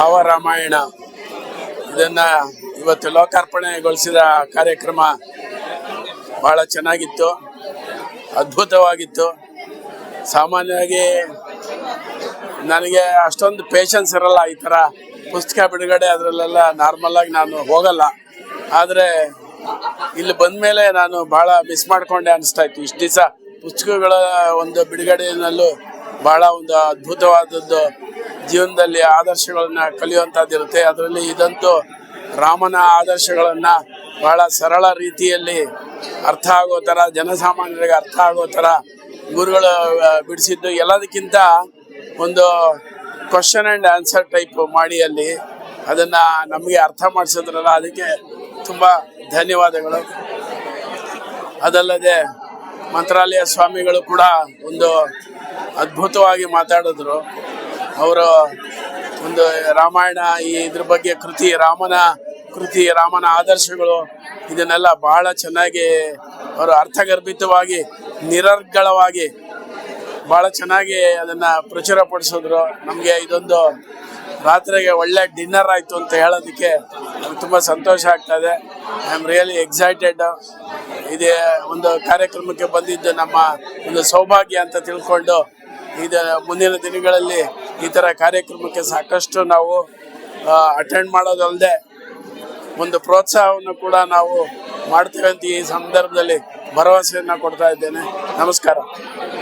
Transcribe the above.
ಭಾವರಾಮಾಯಣ. ಇದನ್ನ ಇವತ್ತು ಲೋಕಾರ್ಪಣೆಗೊಳಿಸಿದ ಕಾರ್ಯಕ್ರಮ ಬಹಳ ಚೆನ್ನಾಗಿತ್ತು, ಅದ್ಭುತವಾಗಿತ್ತು. ಸಾಮಾನ್ಯವಾಗಿ ನನಗೆ ಅಷ್ಟೊಂದು ಪೇಷನ್ಸ್ ಇರಲ್ಲ ಈ ಥರ ಪುಸ್ತಕ ಬಿಡುಗಡೆ ಅದರಲ್ಲೆಲ್ಲ ನಾರ್ಮಲ್ ಆಗಿ ನಾನು ಹೋಗಲ್ಲ. ಆದರೆ ಇಲ್ಲಿ ಬಂದ ಮೇಲೆ ನಾನು ಭಾಳ ಮಿಸ್ ಮಾಡಿಕೊಂಡೆ ಅನಿಸ್ತಾ ಇತ್ತು. ಇಷ್ಟು ದಿವಸ ಪುಸ್ತಕಗಳ ಒಂದು ಬಿಡುಗಡೆಯಲ್ಲೂ ಭಾಳ ಒಂದು ಅದ್ಭುತವಾದದ್ದು ಜೀವನದಲ್ಲಿ ಆದರ್ಶಗಳನ್ನ ಕಲಿಯುವಂಥದ್ದಿರುತ್ತೆ ಅದರಲ್ಲಿ ಇದಂತೂ ರಾಮನ ಆದರ್ಶಗಳನ್ನು ಬಹಳ ಸರಳ ರೀತಿಯಲ್ಲಿ ಅರ್ಥ ಆಗೋ ಥರ, ಜನಸಾಮಾನ್ಯರಿಗೆ ಅರ್ಥ ಆಗೋ ಥರ ಗುರುಗಳು ಬಿಡಿಸಿದ್ದು. ಎಲ್ಲದಕ್ಕಿಂತ ಒಂದು ಕ್ವಶನ್ ಆ್ಯಂಡ್ ಆನ್ಸರ್ ಟೈಪ್ ಮಾಡಿ ಅಲ್ಲಿ ಅದನ್ನು ನಮಗೆ ಅರ್ಥ ಮಾಡಿಸಿದ್ರಲ್ಲ, ಅದಕ್ಕೆ ತುಂಬ ಧನ್ಯವಾದಗಳು. ಅದಲ್ಲದೆ ಮಂತ್ರಾಲಯ ಸ್ವಾಮಿಗಳು ಕೂಡ ಒಂದು ಅದ್ಭುತವಾಗಿ ಮಾತಾಡಿದ್ರು. ಅವರು ಒಂದು ರಾಮಾಯಣ, ಈ ಇದ್ರ ಬಗ್ಗೆ ಕೃತಿ, ರಾಮನ ಕೃತಿ, ರಾಮನ ಆದರ್ಶಗಳು, ಇದನ್ನೆಲ್ಲ ಬಹಳ ಚೆನ್ನಾಗಿ ಅವರು ಅರ್ಥಗರ್ಭಿತವಾಗಿ, ನಿರರ್ಗಳವಾಗಿ ಭಾಳ ಚೆನ್ನಾಗಿ ಅದನ್ನು ಪ್ರಚುರಪಡಿಸಿದ್ರು. ನಮಗೆ ಇದೊಂದು ರಾತ್ರಿಗೆ ಒಳ್ಳೆ ಡಿನ್ನರ್ ಆಯಿತು ಅಂತ ಹೇಳೋದಕ್ಕೆ ತುಂಬ ಸಂತೋಷ ಆಗ್ತದೆ. ಐ ಆಮ್ ರಿಯಲಿ ಎಕ್ಸೈಟೆಡ್ ಇದೇ ಒಂದು ಕಾರ್ಯಕ್ರಮಕ್ಕೆ ಬಂದಿದ್ದು ನಮ್ಮ ಒಂದು ಸೌಭಾಗ್ಯ ಅಂತ ತಿಳ್ಕೊಂಡು, ಇದು ಮುಂದಿನ ದಿನಗಳಲ್ಲಿ ಈ ಥರ ಕಾರ್ಯಕ್ರಮಕ್ಕೆ ಸಾಕಷ್ಟು ನಾವು ಅಟೆಂಡ್ ಮಾಡೋದಲ್ಲದೆ ಒಂದು ಪ್ರೋತ್ಸಾಹವನ್ನು ಕೂಡ ನಾವು ಮಾಡ್ತೇವೆ ಅಂತ ಈ ಸಂದರ್ಭದಲ್ಲಿ ಭರವಸೆಯನ್ನು ಕೊಡ್ತಾ ಇದ್ದೇನೆ. ನಮಸ್ಕಾರ.